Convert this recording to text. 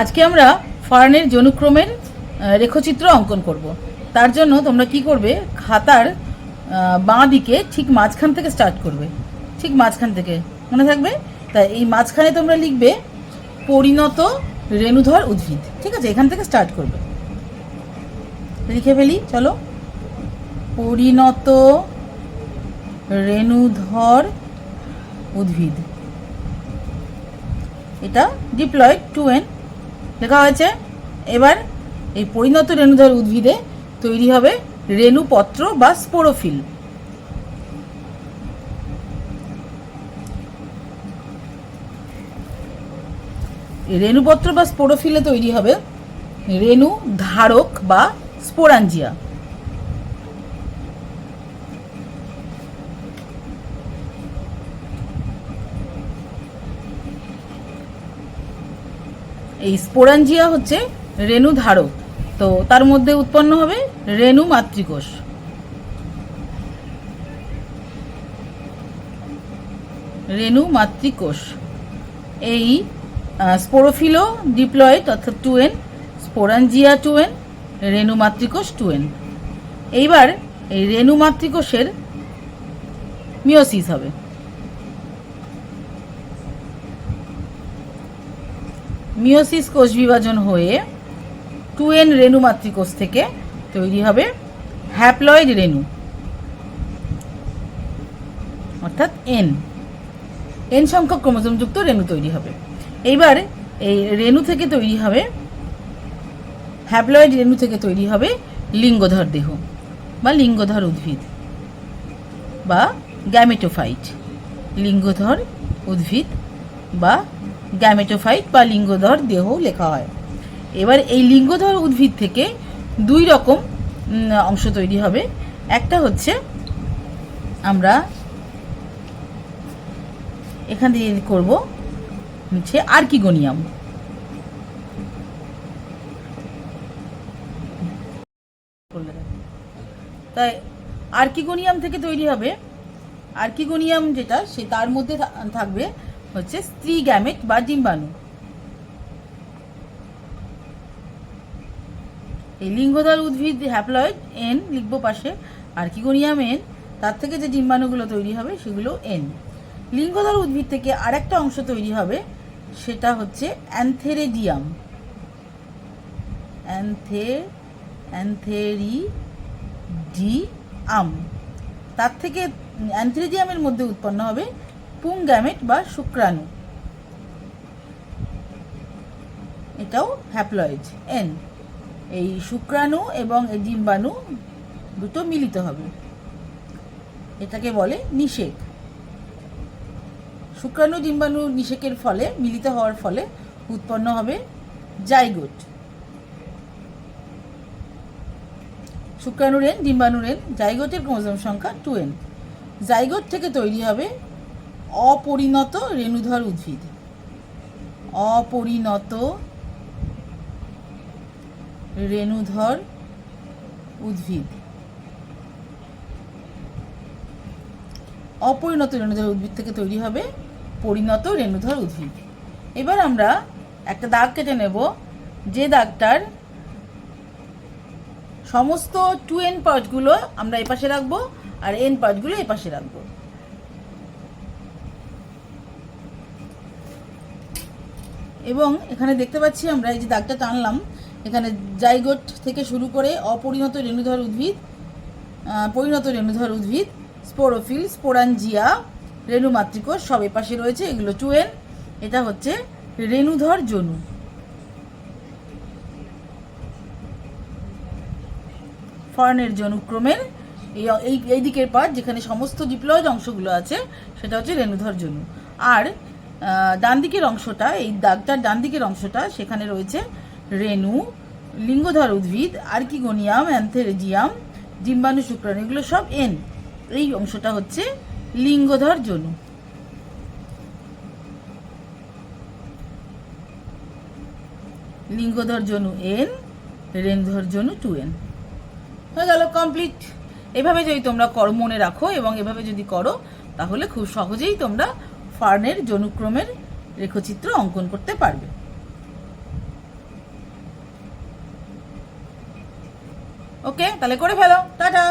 আজকে আমরা ফার্নের জনুক্রমের রেখচিত্র অঙ্কন করব। তার জন্য তোমরা কি করবে? খাতার বাঁ দিকে ঠিক মাঝখান থেকে স্টার্ট করবে। ঠিক মাঝখান থেকে, মনে থাকবে? তাই এই মাঝখানে তোমরা লিখবে, পরিণত রেণুধর উদ্ভিদ। ঠিক আছে, এখান থেকে স্টার্ট করবে। লিখে ফেলি, চলো। পরিণত রেণুধর উদ্ভিদ। এটা ডিপ্লয়েড টু এন লেখা হয়েছে, এবার এই পরিণত রেণুধর উদ্ভিদে তৈরি হবে রেণুপত্র বা স্পোরোফিল। রেণুপত্র বা স্পোরোফিলে তৈরি হবে রেণু ধারক বা স্পোরাঞ্জিয়া। এই স্পোরাঞ্জিয়া হচ্ছে রেণু ধারক। তো তার মধ্যে উৎপন্ন হবে রেণু মাতৃকোষ। রেণু মাতৃকোষ। এই স্পোরোফিলো ডিপ্লয়েড অর্থাৎ two n sporangia two n রেণু মাতৃকোষ টু এন এইবার এই রেণু মাতৃকোষের মিওসিস হবে। মিওসিস কোষ বিভাজন হয়ে টু এন রেণু মাতৃকোষ থেকে তৈরি হবে হ্যাপ্লয়েড রেণু, অর্থাৎ এন। এন সংখ্যক ক্রোমোজোমযুক্ত রেণু তৈরি হবে। এইবার এই রেণু থেকে তৈরি হবে, হ্যাপ্লয়েড রেণু থেকে তৈরি হবে লিঙ্গধর দেহ বা লিঙ্গধর উদ্ভিদ বা গ্যামেটোফাইট, লিঙ্গধর উদ্ভিদ বা গ্যামেটোফাইট বা লিঙ্গধর দেহ লেখা হয়। এবার এই লিঙ্গধর উদ্ভিদ থেকে দুই রকম অংশ তৈরি হবে। একটা হচ্ছে আমরা এখান দিয়ে করব হচ্ছে আর্কিগোনিয়াম। তাই আর্কিগোনিয়াম থেকে তৈরি হবে। আর্কিগোনিয়াম যেটা, সে তার মধ্যে থাকবে হচ্ছে স্ত্রী গ্যামেট বা ডিম্বাণু। এই লিঙ্গধর উদ্ভিদ হ্যাপ্লয়েড এন লিখব পাশে আর আর্কিগোনিয়াম এন তার থেকে যে ডিম্বাণুগুলো তৈরি হবে সেগুলো এন লিঙ্গধর উদ্ভিদ থেকে আরেকটা অংশ তৈরি হবে, সেটা হচ্ছে অ্যান্থেরেডিয়াম। অ্যান্থে অ্যান্থেরি ডি আম তার থেকে অ্যান্থেরিডিয়ামের মধ্যে উৎপন্ন হবে পুং গ্যামেট বা শুক্রাণু। এটাও হ্যাপ্লয়েড এন এই শুক্রাণু এবং এই ডিম্বাণু দুটো মিলিত হবে। এটাকে বলে নিষেক। শুক্রাণু ডিম্বাণু নিষেকের ফলে, মিলিত হওয়ার ফলে উৎপন্ন হবে জাইগোট। শুক্রাণুরেন ডিম্বাণুরেন জাইগোটের ক্রোমোজোম সংখ্যা টু এন জাইগোট থেকে তৈরি হবে অপরিণত রেণুধর উদ্ভিদ। অপরিণত রেণুধর উদ্ভিদ। অপরিণত রেণুধর উদ্ভিদ থেকে তৈরি হবে পরিণত রেণুধর উদ্ভিদ। এবার আমরা একটা দাগ কেটে নেব, যে দাগটার সমস্ত টু এন পার্টগুলো আমরা এপাশে রাখব আর এন পার্টগুলো এপাশে রাখব। এবং এখানে দেখতে পাচ্ছি আমরা এই যে দাগটা টানলাম। এখানে জাইগোট থেকে শুরু করে অপরিণত রেণুধর উদ্ভিদ পরিণত রেণুধর উদ্ভিদ, স্পোরোফিল, স্পোরাঞ্জিয়া, রেণু মাতৃকোষ সব এপাশে রয়েছে, এগুলো টু এন এটা হচ্ছে রেণুধর জনু ফর্নের জনুক্রমের এই এই দিকের পার্ট যেখানে সমস্ত ডিপ্লয়েড অংশগুলো আছে, সেটা হচ্ছে রেণুধর জনু আর ডান দিকের অংশটা, এই দাগটার ডান দিকের অংশটা, সেখানে রয়েছে রেণু, লিঙ্গধর উদ্ভিদ, আর্কিগোনিয়াম, অ্যান্থেরেজিয়াম ডিম্বাণু শুক্রাণু, এগুলো সব এন এই অংশটা হচ্ছে লিঙ্গধর জনু লিঙ্গধর জনু এন রেণুধর জনু টু এন হয়ে গেল কমপ্লিট এভাবে যদি তোমরা কর, মনে রাখো, এবং এভাবে যদি করো, তাহলে খুব সহজেই তোমরা ফার্নের জনুক্রমের রেখচিত্র অঙ্কন করতে পারবে। ওকে তাহলে করে ফেলো। টাটা!